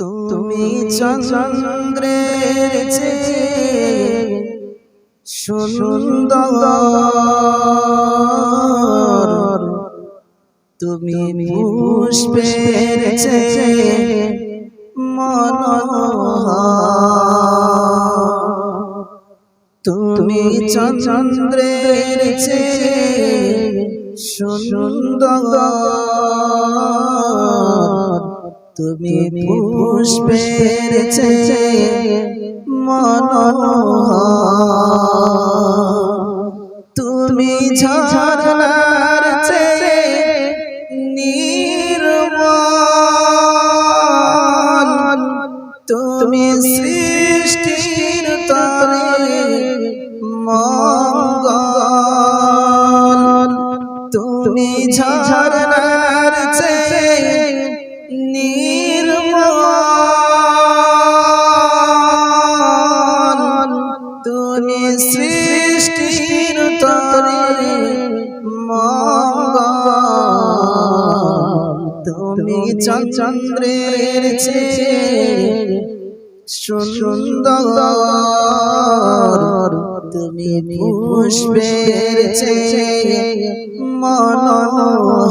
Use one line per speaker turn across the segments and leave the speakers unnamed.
তুমি চন্দ্রের চেয়ে সুন্দর। তুমি পুষ্পের তুমি চন্দ্রের চেয়ে সুন্দর। তুমি পুষ্পের মনোহর। তুমি ঝরনার চেয়ে নির্মল। তুমি সৃষ্টির তরে মঙ্গল। তুমি ঝরনার চেয়ে চন্দ্রের সুন্দর। তুমি পুষ্পের মনোহর।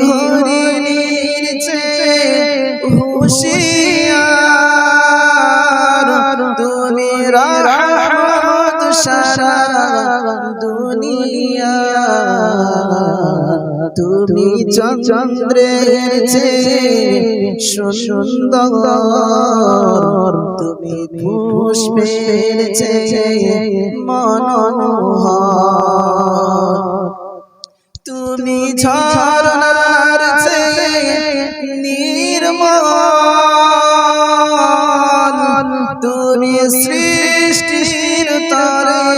হরিণীর চেয়ে হুশিয়ার তুমি রহমত সারা দুনিয়া। তুমি চন্দ্রের চেয়ে সুন্দর, তুমি পুষ্পের চেয়ে মনোহর। তুমি ঝরনার চেয়ে নির্মল তুমি সৃষ্টির তরে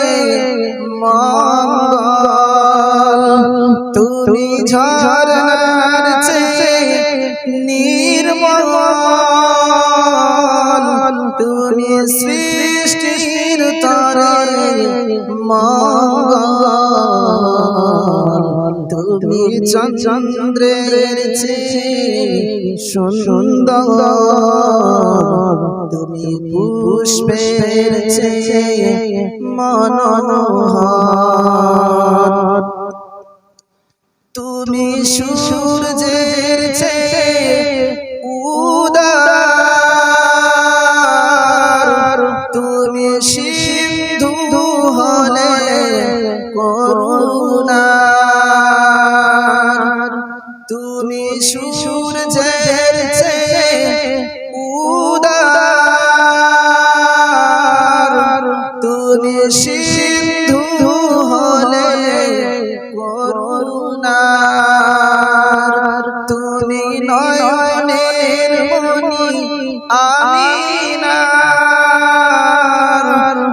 মঙ্গল তুমি ঝরনার চেয়ে তুমি সৃষ্টির তরে মঙ্গল তুমি চন্দ্রের সুন্দর। তুমি পুষ্পের চেয়ে তুমি সূর্যের চেয়ে আমিনার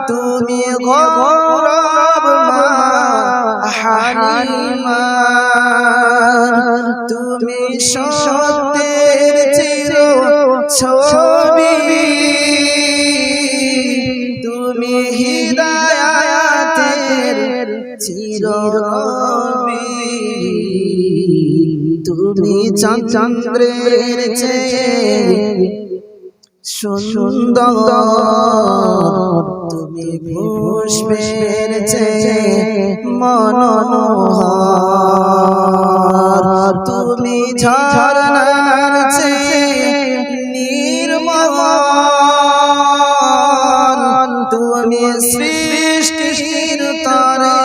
তুমি গৌরব মা তুমি সত্যের চির ছবি তুমি হৃদয়াতের চিররবি তুমি চন্দ্রের চেয়ে সুন্দর তুমি পুষ্পের চেয়ে মনোহর। তুমি ঝরনার চেয়ে নির্মল। তুমি সৃষ্টির তরে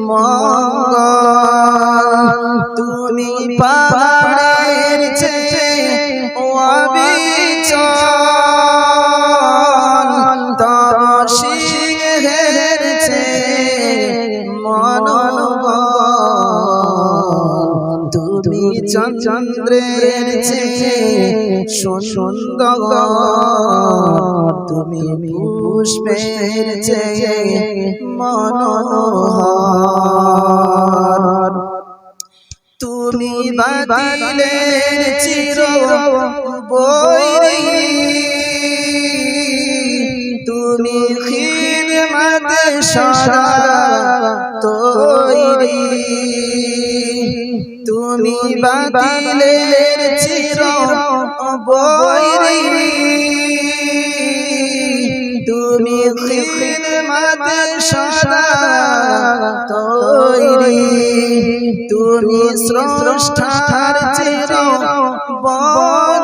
মঙ্গল। তুমি পাহাড়ের তুমি পুষ্পের চেয়ে মনোহর। তুমি বাতিলের চির বৈরি তুমি খিদমত সদা তৈরি। তুমি বাতিলের চির বৈরি তুমি খিদমত সদা তৈরি। তুমি স্রষ্টার চির বন্ধু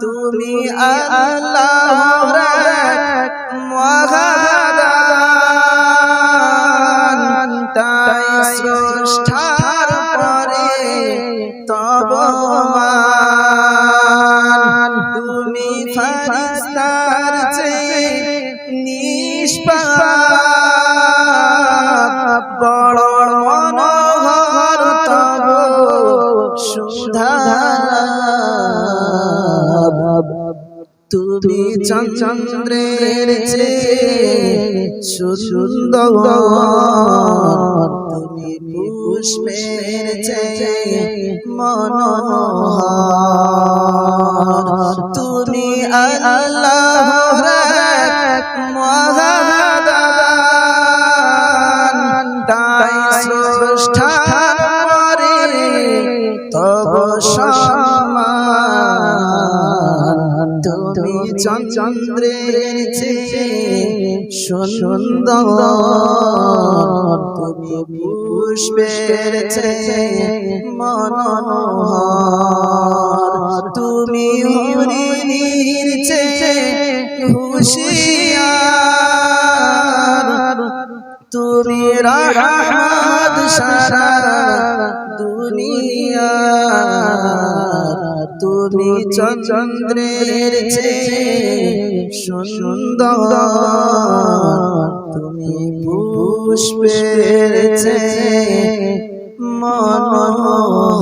তুমি মহাদান। তাই তব তুমি ফারিস্তার তুমি চন্দ্রের সুন্দর তুমি পুষ্পের মনোহর। তুমি আল্লাহ তুমি চন্দ্রের সুন্দর। তুমি পুষ্পের মনোহর। তুমি হরিণীর হুশিয়ার। তুমি রহমত সারা দুনিয়া তুমি চন্দ্রের সুন্দর। তুমি পুষ্পের মনোহর